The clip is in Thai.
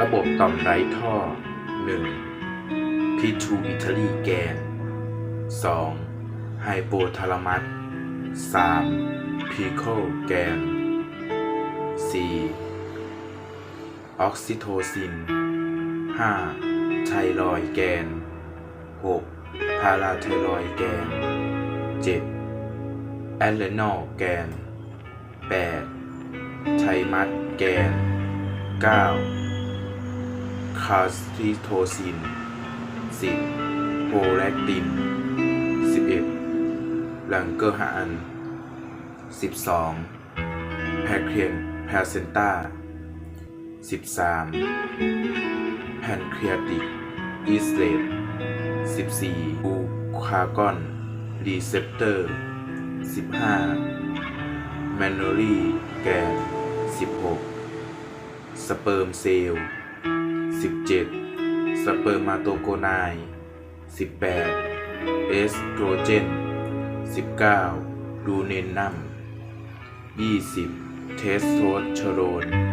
ระบบต่อมไร้ท่อ 1. พิทูอิทาลีแกน 2. ไฮโปทาลามัส 3. พีโคแกน 4. ออกซิโทซิน 5. ไทรอยแกน 6. พาราไทรอยด์แกน 7. แอดเรนอลแกน 8. ไทมัสแกน 9. คาสติโทซิน 10. โปรแลคติน 11. ลังเกอร์ฮาน 12. แพคเคียนแพลเซนตา 13. แพนเครียติกอิสเลต 14. บูคากอน รีเซปเตอร์ 15. แมนโนรีแกน 16. สเปิร์มเซลล์ 17. สเปอร์มาโตโกไน 18. เอสโตรเจน 19. ดูเนนนัม 20. เทสโทสเตอโรน